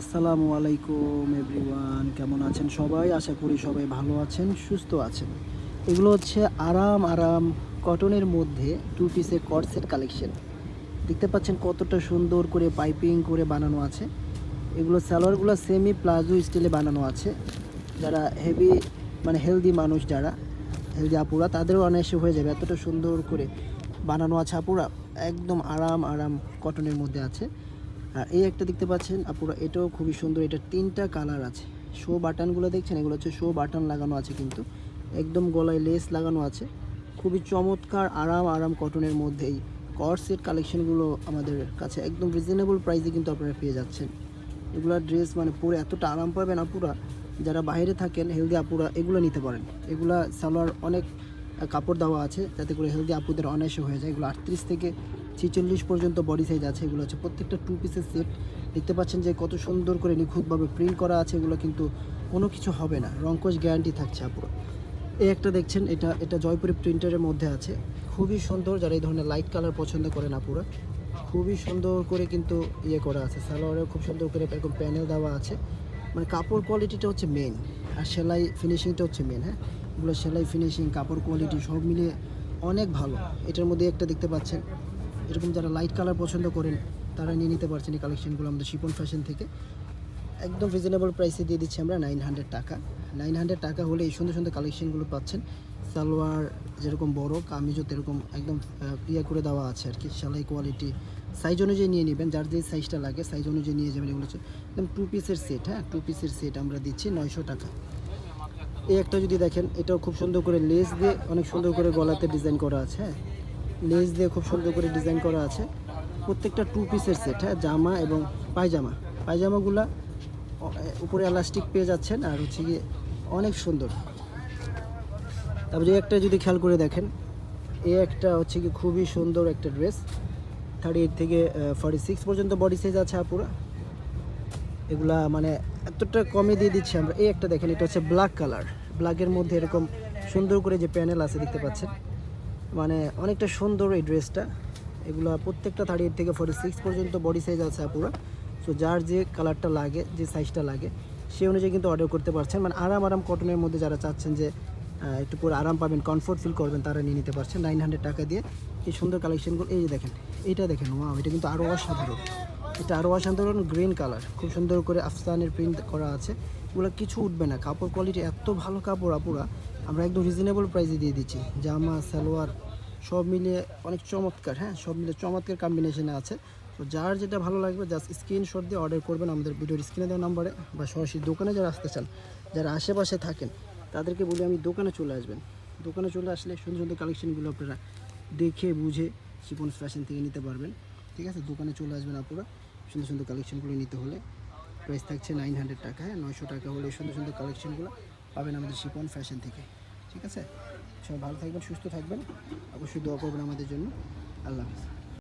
আসসালামু আলাইকুম এভরিওয়ান কেমন আছেন সবাই? আশা করি সবাই ভালো আছেন, সুস্থ আছেন। এগুলো হচ্ছে আরাম আরাম কটনের মধ্যে টু পিসের কটসেট কালেকশন দেখতে পাচ্ছেন কতটা সুন্দর করে পাইপিং করে বানানো আছে। এগুলো সালোয়ারগুলো সেমি প্লাজো স্টাইলে বানানো আছে। যারা হেভি মানে হেলদি মানুষ যারা হেলদি আপুরা, তাদেরও অনায়াসে হয়ে যাবে। এতটা সুন্দর করে বানানো আছে আপুরা। একদম আরাম আরাম কটনের মধ্যে আছে। আর এই একটা দেখতে পাচ্ছেন, আপুরা, এটাও খুবই সুন্দর এটার তিনটা কালার আছে। শো বাটনগুলো দেখছেন, এগুলো হচ্ছে শো বাটন লাগানো আছে কিন্তু, একদম গলায় লেস লাগানো আছে। খুবই চমৎকার, আরাম আরাম কটনের মধ্যেই কর সেট কালেকশনগুলো আমাদের কাছে একদম রিজনেবল প্রাইসে কিন্তু আপনারা পেয়ে যাচ্ছেন। এগুলা ড্রেস মানে পরে এতটা আরাম পাবেন আপুরা, যারা বাইরে থাকেন হেলদি আপুরা, এগুলো নিতে পারেন। এগুলা সালোয়ার অনেক কাপড় দেওয়া আছে, যাতে করে হেলদি আপুদের অনায়াসে হয়ে যায়। এগুলো আটত্রিশ থেকে ছেচল্লিশ পর্যন্ত বডি সাইজ আছে, এগুলো হচ্ছে প্রত্যেকটা টু পিসের সেট দেখতে পাচ্ছেন যে কত সুন্দর করে নিখুঁতভাবে প্রিন্ট করা আছে, এগুলো কিন্তু কোনো কিছু হবে না। রঙ্কশ গ্যারান্টি থাকছে আপুরা। এই একটা দেখছেন, এটা এটা জয়পুরি প্রিন্টারের মধ্যে আছে। খুবই সুন্দর, যারা এই ধরনের লাইট কালার পছন্দ করেন আপুরা, খুবই সুন্দর করে কিন্তু ইয়ে করা আছে। সালোয়ারেও খুব সুন্দর করে এরকম প্যানেল দেওয়া আছে। মানে কাপড় কোয়ালিটিটা হচ্ছে মেন আর সেলাই ফিনিশিংটা হচ্ছে মেন হ্যাঁ? এগুলো সেলাই ফিনিশিং কাপড় কোয়ালিটি সব মিলিয়ে অনেক ভালো। এটার মধ্যে একটা দেখতে পাচ্ছেন এরকম যারা লাইট কালার পছন্দ করেন, তারা নিয়ে নিতে পারছেন এই কালেকশনগুলো আমাদের শিপন ফ্যাশন থেকে। একদম রিজনেবল প্রাইসে দিয়ে দিচ্ছি আমরা নাইন হান্ড্রেড টাকা। নাইন হান্ড্রেড টাকা হলে এই সুন্দর সুন্দর কালেকশনগুলো পাচ্ছেন। সালোয়ার যেরকম বড়, কামিজও এরকম একদম ইয়ে করে দেওয়া আছে আর কি, সেলাই কোয়ালিটি সাইজ অনুযায়ী নিয়ে নেবেন, যার যে সাইজটা লাগে সাইজ অনুযায়ী নিয়ে যাবেন, এগুলো হচ্ছে একদম টু পিসের সেট হ্যাঁ? টু পিসের সেট আমরা দিচ্ছি নয়শো টাকা। এই একটা যদি দেখেন, এটাও খুব সুন্দর করে লেস দিয়ে, অনেক সুন্দর করে গলাতে ডিজাইন করা আছে হ্যাঁ? লেস দিয়ে খুব সুন্দর করে ডিজাইন করা আছে। প্রত্যেকটা টু পিসের সেট হ্যাঁ জামা এবং পায়জামা। পায়জামাগুলা উপরে এলাস্টিক পেয়ে যাচ্ছেন আর হচ্ছে গিয়ে অনেক সুন্দর। তারপরে একটা যদি খেয়াল করে দেখেন, এ একটা হচ্ছে কি খুবই সুন্দর একটা ড্রেস থার্টি এইট থেকে ফর্টি সিক্স পর্যন্ত বডি সাইজ আছে আপুরা। এগুলা মানে এতটা কমে দিয়ে দিচ্ছি আমরা। এই একটা দেখেন, এটা হচ্ছে ব্ল্যাক কালার ব্ল্যাকের মধ্যে এরকম সুন্দর করে যে প্যানেল আছে দেখতে পাচ্ছেন। মানে অনেকটা সুন্দর এই ড্রেসটা। এগুলা প্রত্যেকটা থার্টি এইট থেকে ফর্টি সিক্স পর্যন্ত বডি সাইজ আছে আপুরা। সো যার যে কালারটা লাগে, যে সাইজটা লাগে সেই অনুযায়ী কিন্তু অর্ডার করতে পারছেন। মানে আরাম আরাম কটনের মধ্যে যারা চাচ্ছেন যে একটু পুরো আরাম পাবেন কমফোর্ট ফিল করবেন, তারা নিয়ে নিতে পারছেন। নাইন হান্ড্রেড টাকা দিয়ে এই সুন্দর কালেকশনগুলো এই যে দেখেন, এইটা দেখেন ওয়াও এটা কিন্তু আরও অসাধারণ। এটা আরও অসাধারণ গ্রিন কালার খুব সুন্দর করে আফসানের প্রিন্ট করা আছে। এগুলো কিছু উঠবে না। কাপড় কোয়ালিটি এত ভালো কাপড় আপুরা। আমরা একদম রিজনেবল প্রাইসে দিয়ে দিচ্ছি। জামা, সালোয়ার সব মিলিয়ে অনেক চমৎকার হ্যাঁ? সব মিলিয়ে চমৎকার কম্বিনেশনে আছে। তো যার যেটা ভালো লাগবে জাস্ট স্ক্রিনশট দিয়ে অর্ডার করবেন আমাদের ভিডিওর স্ক্রিনে দেওয়া নাম্বারে বা সরাসরি দোকানে যারা আসতে চান, যারা আশেপাশে থাকেন, তাদেরকে বলি আমি দোকানে চলে আসবেন। দোকানে চলে আসলে সুন্দর সুন্দর কালেকশনগুলো আপনারা দেখে, বুঝে শিপন ফ্যাশন থেকে নিতে পারবেন। ঠিক আছে? দোকানে চলে আসবেন আপনারা, সুন্দর সুন্দর কালেকশনগুলো নিতে হলে। প্রাইস থাকছে নাইন হান্ড্রেড টাকা হ্যাঁ? নয়শো টাকা হলে সুন্দর সুন্দর কালেকশনগুলো পাবেন আমাদের শিপন ফ্যাশন থেকে। ঠিক আছে? সবাই ভালো থাকবেন সুস্থ থাকবেন। অবশ্যই দোয়া করবেন আমাদের জন্য। আল্লাহ হাফিজ।